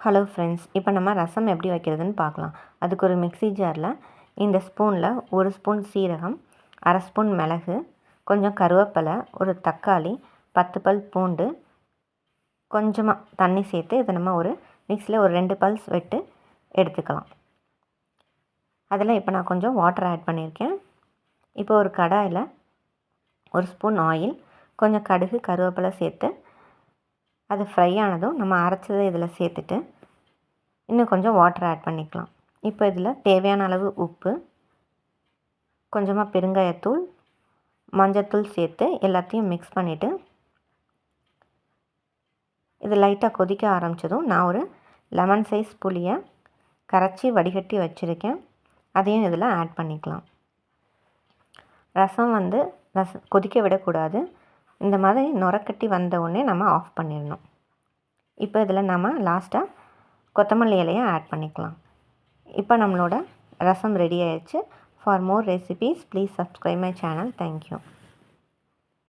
Hello friends இப்போ நம்ம ரசம் எப்படி வைக்கிறதுன்னு பார்க்கலாம். அதுக்கு ஒரு மிக்ஸி ஜாரில் இந்த ஸ்பூனில் ஒரு ஸ்பூன் சீரகம் அரை ஸ்பூன் மிளகு கொஞ்சம் கருவேப்பிலை ஒரு தக்காளி பத்து பல் பூண்டு கொஞ்சமாக தண்ணி சேர்த்து இதை நம்ம ஒரு மிக்சியில் ஒரு ரெண்டு பல்ஸ் விட்டு எடுத்துக்கலாம். அதில் இப்போ நான் கொஞ்சம் வாட்டர் ஆட் பண்ணியிருக்கேன். இப்போ ஒரு கடாயில் ஒரு ஸ்பூன் ஆயில் கொஞ்சம் கடுகு கருவேப்பிலை சேர்த்து அது ஃப்ரை ஆனதும் நம்ம அரைச்சதை இதில் சேர்த்துட்டு இன்னும் கொஞ்சம் வாட்டர் ஆட் பண்ணிக்கலாம். இப்போ இதில் தேவையான அளவு உப்பு கொஞ்சமாக பெருங்காயத்தூள் மஞ்சத்தூள் சேர்த்து எல்லாத்தையும் மிக்ஸ் பண்ணிவிட்டு இது லைட்டாக கொதிக்க ஆரம்பித்ததும் நான் ஒரு லெமன் சைஸ் புளியை கரைச்சி வடிகட்டி வச்சுருக்கேன். அதையும் இதில் ஆட் பண்ணிக்கலாம். ரசம் வந்து ரசம் கொதிக்க விடக்கூடாது. இந்த மாதிரி நுரக்கட்டி வந்த உடனே நம்ம ஆஃப் பண்ணிடணும். இப்போ இதில் நம்ம லாஸ்ட்டாக கொத்தமல்லி இலையை ஆட் பண்ணிக்கலாம். இப்போ நம்மளோட ரசம் ரெடி ஆயிடுச்சு. For more recipes please subscribe my channel thank you